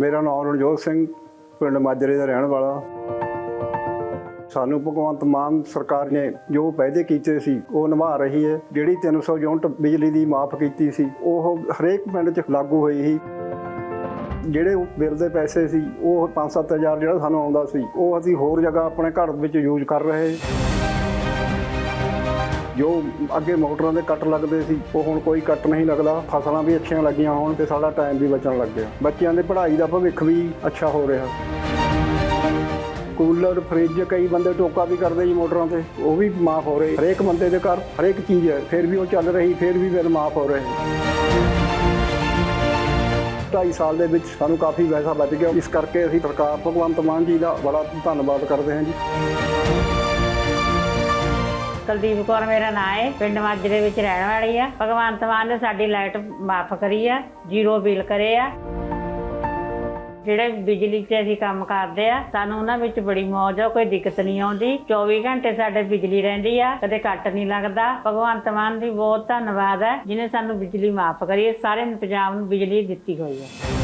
ਮੇਰਾ ਨਾਮ ਰਣਜੋਤ ਸਿੰਘ, ਪਿੰਡ ਮਾਜਰੇ ਦਾ ਰਹਿਣ ਵਾਲਾ। ਸਾਨੂੰ ਭਗਵੰਤ ਮਾਨ ਸਰਕਾਰ ਨੇ ਜੋ ਵਾਅਦੇ ਕੀਤੇ ਸੀ, ਉਹ ਨਿਭਾ ਰਹੀ ਹੈ। ਜਿਹੜੀ 300 ਯੂਨਿਟ ਬਿਜਲੀ ਦੀ ਮਾਫ ਕੀਤੀ ਸੀ, ਉਹ ਹਰੇਕ ਪਿੰਡ 'ਚ ਲਾਗੂ ਹੋਈ ਸੀ। ਜਿਹੜੇ ਬਿੱਲ ਦੇ ਪੈਸੇ ਸੀ, ਉਹ 5-7000 ਜਿਹੜਾ ਸਾਨੂੰ ਆਉਂਦਾ ਸੀ, ਉਹ ਅਸੀਂ ਹੋਰ ਜਗ੍ਹਾ ਆਪਣੇ ਘਰ ਵਿੱਚ ਯੂਜ਼ ਕਰ ਰਹੇ। ਜੋ ਅੱਗੇ ਮੋਟਰਾਂ ਦੇ ਕੱਟ ਲੱਗਦੇ ਸੀ, ਉਹ ਹੁਣ ਕੋਈ ਕੱਟ ਨਹੀਂ ਲੱਗਦਾ। ਫਸਲਾਂ ਵੀ ਅੱਛੀਆਂ ਲੱਗੀਆਂ ਹੋਣ ਤੇ ਸਾਡਾ ਟਾਈਮ ਵੀ ਬਚਣ ਲੱਗ ਗਿਆ। ਬੱਚਿਆਂ ਦੇ ਪੜ੍ਹਾਈ ਦਾ ਭਵਿੱਖ ਵੀ ਅੱਛਾ ਹੋ ਰਿਹਾ। ਕੂਲਰ, ਫ੍ਰਿਜ, ਕਈ ਬੰਦੇ ਟੋਕਾ ਵੀ ਕਰਦੇ ਜੀ ਮੋਟਰਾਂ ਤੇ। ਉਹ ਵੀ ਮਾਫ ਹੋ ਰਹੇ। ਹਰੇਕ ਬੰਦੇ ਦੇ ਘਰ ਹਰੇਕ ਚੀਜ਼ ਹੈ। ਫਿਰ ਵੀ ਉਹ ਚੱਲ ਰਹੀ, ਫਿਰ ਵੀ ਬਿੱਲ ਮਾਫ ਹੋ ਰਹੇ। ਢਾਈ ਸਾਲ ਦੇ ਵਿੱਚ ਸਾਨੂੰ ਕਾਫੀ ਪੈਸਾ ਬਚ ਗਿਆ। ਇਸ ਕਰਕੇ ਅਸੀਂ ਸਰਕਾਰ ਭਗਵੰਤ ਮਾਨ ਜੀ ਦਾ ਬੜਾ ਧੰਨਵਾਦ ਕਰਦੇ ਹਾਂ ਜੀ। ਕੁਲਦੀਪ ਕੌਰ ਮੇਰਾ ਨਾਂ ਹੈ ਪਿੰਡ ਮਾਜਰੇ ਵਿੱਚ ਰਹਿਣ ਵਾਲੀ ਆ। ਭਗਵੰਤ ਮਾਨ ਨੇ ਸਾਡੀ ਲਾਈਟ ਮਾਫ ਕਰੀ ਆ, ਜ਼ੀਰੋ ਬਿੱਲ ਕਰੇ ਆ। ਜਿਹੜੇ ਬਿਜਲੀ 'ਤੇ ਅਸੀਂ ਕੰਮ ਕਰਦੇ ਆ, ਸਾਨੂੰ ਉਹਨਾਂ ਵਿੱਚ ਬੜੀ ਮੌਜ ਆ, ਕੋਈ ਦਿੱਕਤ ਨਹੀਂ ਆਉਂਦੀ। 24 ਘੰਟੇ ਸਾਡੇ ਬਿਜਲੀ ਰਹਿੰਦੀ ਆ, ਕਦੇ ਕੱਟ ਨਹੀਂ ਲੱਗਦਾ। ਭਗਵੰਤ ਮਾਨ ਦੀ ਬਹੁਤ ਧੰਨਵਾਦ ਹੈ ਜਿਨੇ ਸਾਨੂੰ ਬਿਜਲੀ ਮਾਫ ਕਰੀ ਹੈ ਸਾਰੇ ਪੰਜਾਬ ਨੂੰ ਬਿਜਲੀ ਦਿੱਤੀ ਹੋਈ ਹੈ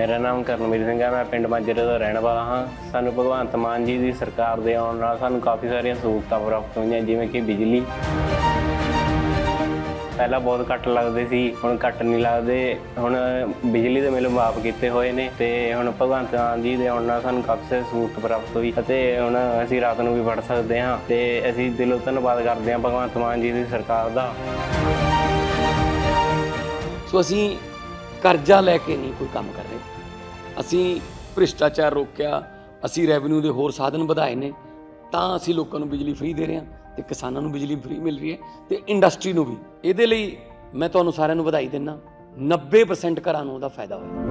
ਮੇਰਾ ਨਾਮ ਕਰਨਵੀਰ ਸਿੰਘ ਹੈ ਮੈਂ ਪਿੰਡ ਮਾਜਰੇ ਦਾ ਰਹਿਣ ਵਾਲਾ ਹਾਂ। ਸਾਨੂੰ ਭਗਵੰਤ ਮਾਨ ਜੀ ਦੀ ਸਰਕਾਰ ਦੇ ਆਉਣ ਨਾਲ ਸਾਨੂੰ ਕਾਫੀ ਸਾਰੀਆਂ ਸਹੂਲਤਾਂ ਪ੍ਰਾਪਤ ਹੋਈਆਂ, ਜਿਵੇਂ ਕਿ ਬਿਜਲੀ। ਪਹਿਲਾਂ ਬਹੁਤ ਕੱਟ ਲੱਗਦੇ ਸੀ, ਹੁਣ ਕੱਟ ਨਹੀਂ ਲੱਗਦੇ। ਹੁਣ ਬਿਜਲੀ ਦੇ ਬਿੱਲ ਮਾਫ ਕੀਤੇ ਹੋਏ ਨੇ ਤੇ ਹੁਣ ਭਗਵੰਤ ਮਾਨ ਜੀ ਦੇ ਆਉਣ ਨਾਲ ਸਾਨੂੰ ਕਾਫੀ ਸਾਰੀ ਸਹੂਲਤ ਪ੍ਰਾਪਤ ਹੋਈ ਅਤੇ ਹੁਣ ਅਸੀਂ ਰਾਤ ਨੂੰ ਵੀ ਪੜ ਸਕਦੇ ਹਾਂ ਤੇ ਅਸੀਂ ਦਿਲੋਂ ਧੰਨਵਾਦ ਕਰਦੇ ਹਾਂ ਭਗਵੰਤ ਮਾਨ ਜੀ ਦੀ ਸਰਕਾਰ ਦਾ। ਸੋ ਅਸੀਂ ਕਰਜ਼ਾ ਲੈ ਕੇ ਨਹੀਂ ਕੋਈ ਕੰਮ ਕਰ ਰਹੇ। ਅਸੀਂ ਭ੍ਰਿਸ਼ਟਾਚਾਰ ਰੋਕਿਆ, ਅਸੀਂ ਰੈਵਨਿਊ ਦੇ ਹੋਰ ਸਾਧਨ ਵਧਾਏ ਨੇ, ਤਾਂ ਅਸੀਂ ਲੋਕਾਂ ਨੂੰ ਬਿਜਲੀ ਫ੍ਰੀ ਦੇ ਰਹੇ ਹਾਂ ਤੇ ਕਿਸਾਨਾਂ ਨੂੰ ਬਿਜਲੀ ਫ੍ਰੀ ਮਿਲ ਰਹੀ ਹੈ ਤੇ ਇੰਡਸਟਰੀ ਨੂੰ ਵੀ। ਇਹਦੇ ਲਈ ਮੈਂ ਤੁਹਾਨੂੰ ਸਾਰਿਆਂ ਨੂੰ ਵਧਾਈ ਦਿੰਦਾ 90% ਘਰਾਂ ਨੂੰ ਉਹਦਾ ਫਾਇਦਾ ਹੋਇਆ।